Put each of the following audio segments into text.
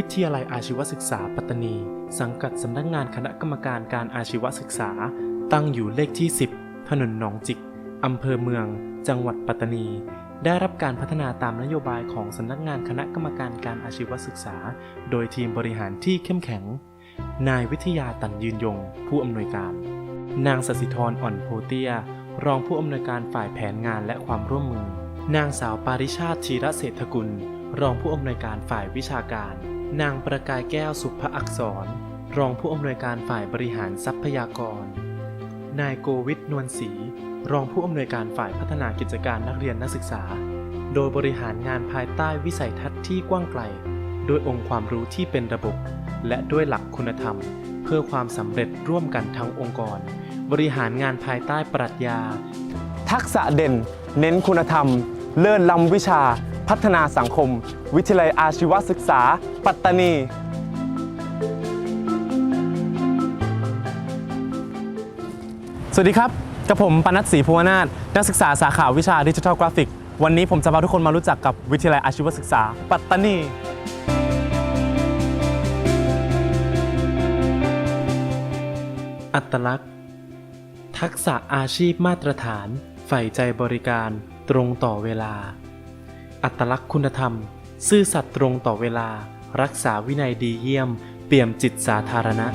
วิทยาลัยอาชีวศึกษาปัตตานี สังกัดสำนักงานคณะกรรมการการอาชีวศึกษา ตั้งอยู่เลขที่ 10 ถนนหนองจิก อำเภอเมือง จังหวัดปัตตานี ได้รับการพัฒนาตามนโยบายของสำนักงานคณะกรรมการการอาชีวศึกษา โดยทีมบริหารที่เข้มแข็ง นายวิทยาตันยืนยง ผู้อำนวยการ นางสสิธรอ่อนโพเตีย รองผู้อำนวยการฝ่ายแผนงานและความร่วมมือ นางสาวปาริชาติธีระเศรษฐกุล รองผู้อำนวยการฝ่ายวิชาการ นางประกายแก้วสุภอักษร รองผู้อำนวยการฝ่ายบริหารทรัพยากร นายโกวิทนวลศรี รองผู้อำนวยการฝ่ายพัฒนากิจการนักเรียนนักศึกษา โดยบริหารงานภายใต้วิสัยทัศน์ที่กว้างไกล ด้วยองค์ความรู้ที่เป็นระบบ และด้วยหลักคุณธรรม เพื่อความสำเร็จร่วมกันทั้งองค์กร บริหารงานภายใต้ปรัชญา ทักษะเด่น เน้นคุณธรรม เลิศล้ำวิชา พัฒนาสังคม วิทยาลัยอาชีวศึกษา ปัตตานี สวัสดีครับกับผมปนัดศรีภูวนาถนักศึกษาสาขาวิชาดิจิทัลกราฟิก วันนี้ผมจะพาทุกคนมารู้จักกับวิทยาลัยอาชีวศึกษา ปัตตานี อัตลักษณ์ ทักษะอาชีพมาตรฐาน ใฝ่ใจบริการ ตรงต่อเวลา อัตลักษณ์คุณธรรม ซื่อสัตย์ตรงต่อเวลา รักษาวินัยดีเยี่ยม เปี่ยมจิตสาธารณะ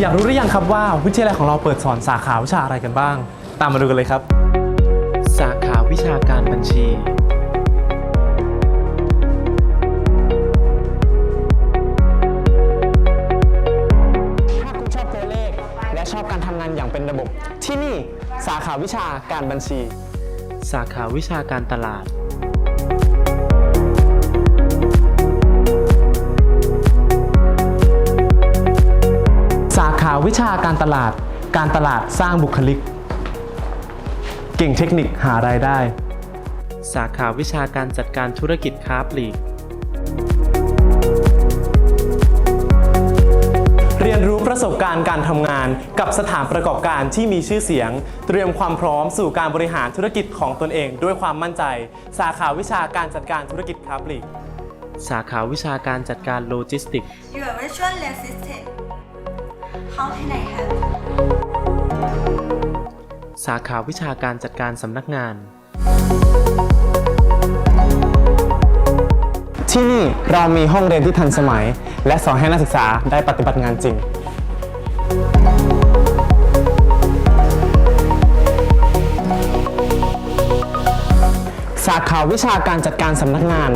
อยากรู้หรือยังครับว่าวิทยาลัยของเราเปิดสอนสาขาวิชาอะไรกันบ้าง ตามมาดูกันเลยครับ สาขาวิชาการบัญชี ถ้าคุณชอบตัวเลข และชอบการทำงานอย่างเป็นระบบ ที่นี่สาขาวิชาการบัญชี สาขาวิชาการตลาด วิชาการตลาด การตลาดสร้างบุคลิก เก่งเทคนิคหารายได้ สาขาวิชาการจัดการธุรกิจค้าปลีก เรียนรู้ประสบการณ์การทำงานกับสถานประกอบการที่มีชื่อเสียง เตรียมความพร้อมสู่การบริหารธุรกิจของตนเอง ด้วยความมั่นใจ สาขาวิชาการจัดการธุรกิจค้าปลีก สาขาวิชาการจัดการโลจิสติก Your virtual assistant. How can I help? สาขาวิชาการจัดการสำนักงาน ที่นี่เรามีห้องเรียนที่ทันสมัย และสอนให้นักศึกษาได้ปฏิบัติงานจริง สาขาวิชาการจัดการสำนักงาน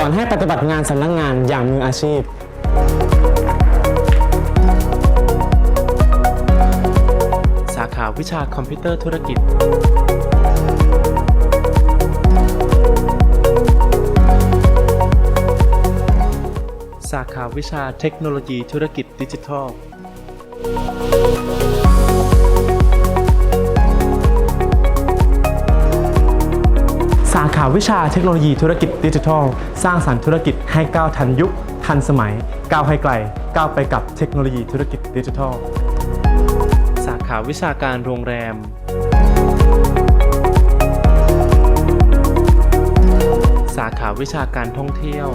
สอนให้ปฏิบัติงานสำนักงานอย่างมืออาชีพ สาขาวิชาคอมพิวเตอร์ธุรกิจ สาขาวิชาเทคโนโลยีธุรกิจดิจิทัล วิชาเทคโนโลยีธุรกิจดิจิทัล สร้างสรรค์ธุรกิจให้ก้าวทันยุค ทันสมัย ก้าวให้ไกล ก้าวไปกับเทคโนโลยีธุรกิจดิจิทัล สาขาวิชาการโรงแรม สาขาวิชาการท่องเที่ยว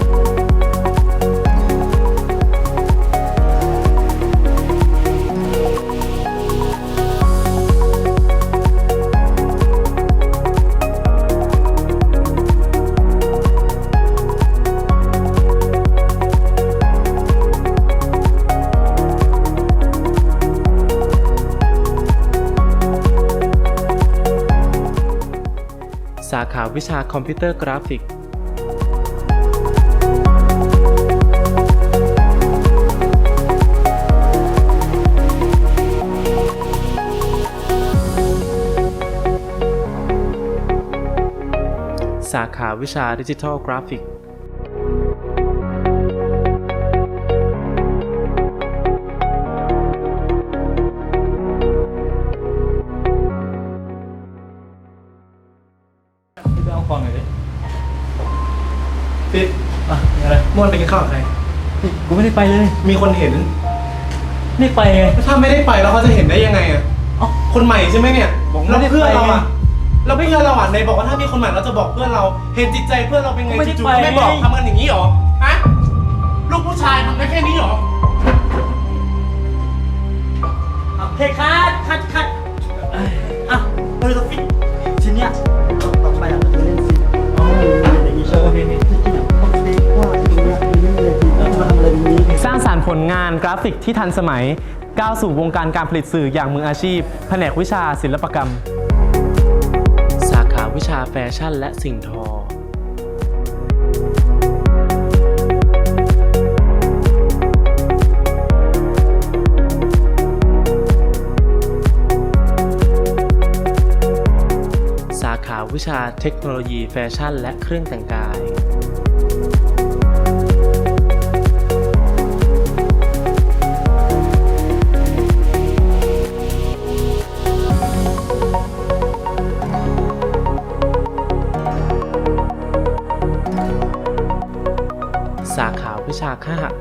วิชาคอมพิวเตอร์กราฟิก สาขาวิชาดิจิทัลกราฟิก เมื่อวานไปกินข้าวกับใครกูไม่ได้ไปเลย มีคนเห็น ไม่ไปไง ถ้าไม่ได้ไปแล้วเขาจะเห็นได้ยังไงอะเอ้าคนใหม่ใช่ไหมเนี่ยผมไม่แล้วได้เพื่อนเราอะไปแล้วเพื่อนเราอะในบอกว่าถ้ามีคนใหม่เราจะบอกเพื่อนเรา เห็นจิตใจเพื่อนเราเป็นไงไม่ได้จู่ไปๆไม่บอกทำกันอย่างนี้เหรอฮะลูกผู้ชายทำได้แค่นี้เหรอเฮ้ยคัดคัดคัดเอ้ยอะเออต้องฟิตชิ้นเนี้ย กราฟิกที่ทันสมัย ก้าวสู่วงการการผลิตสื่ออย่างมืออาชีพ แผนกวิชาศิลปกรรม สาขาวิชาแฟชั่นและสิ่งทอ สาขาวิชาเทคโนโลยีแฟชั่นและเครื่องแต่งกาย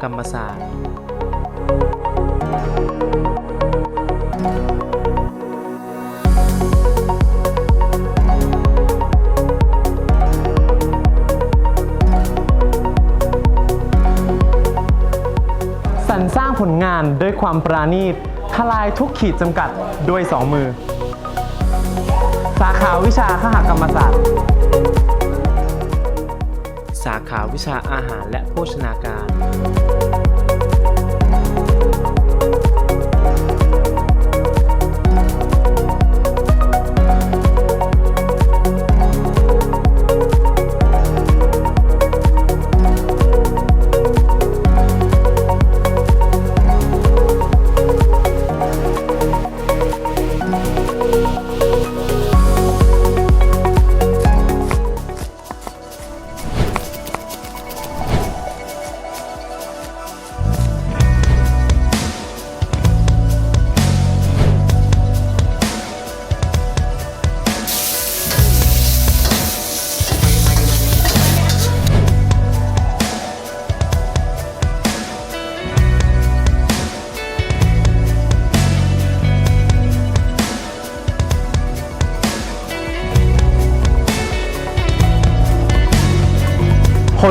กรรมศาสตร์สรรสร้างผลงานด้วยความปราณีตทลายทุกขีดจำกัดด้วยสองมือ สาขาวิชาคหกรรมศาสตร์ สาขาวิชาอาหารและโภชนาการ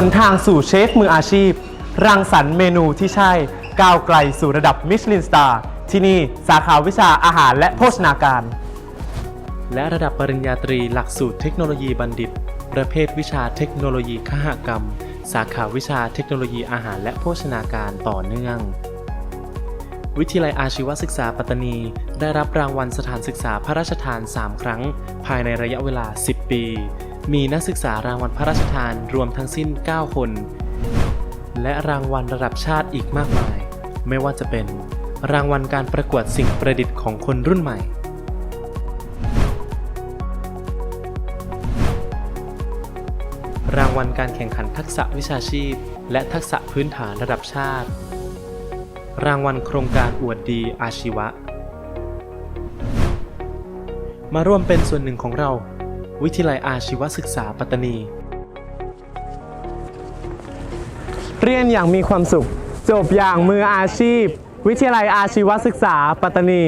นทางสู่เชฟมืออาชีพ รังสรรค์เมนูที่ใช่ ก้าวไกลสู่ระดับมิชลินสตาร์ที่นี่สาขาวิชาอาหารและโภชนาการ และระดับปริญญาตรีหลักสูตรเทคโนโลยีบัณฑิต ประเภทวิชาเทคโนโลยีคหกรรม สาขาวิชาเทคโนโลยีอาหารและโภชนาการต่อเนื่อง วิทยาลัยอาชีวศึกษาปัตตานี ได้รับรางวัลสถานศึกษาพระราชทาน 3 ครั้ง ภายในระยะเวลา 10 ปี มีนักศึกษารางวัลพระราชทานรวมทั้งสิ้น 9 คน และรางวัลระดับชาติอีกมากมาย ไม่ว่าจะเป็น รางวัลการประกวดสิ่งประดิษฐ์ของคนรุ่นใหม่ รางวัลการแข่งขันทักษะวิชาชีพ และทักษะพื้นฐานระดับชาติ รางวัลโครงการอวดดีอาชีวะ มาร่วมเป็นส่วนหนึ่งของเรา วิทยาลัยอาชีวศึกษาปัตตานี เรียนอย่างมีความสุข จบอย่างมืออาชีพ วิทยาลัยอาชีวศึกษาปัตตานี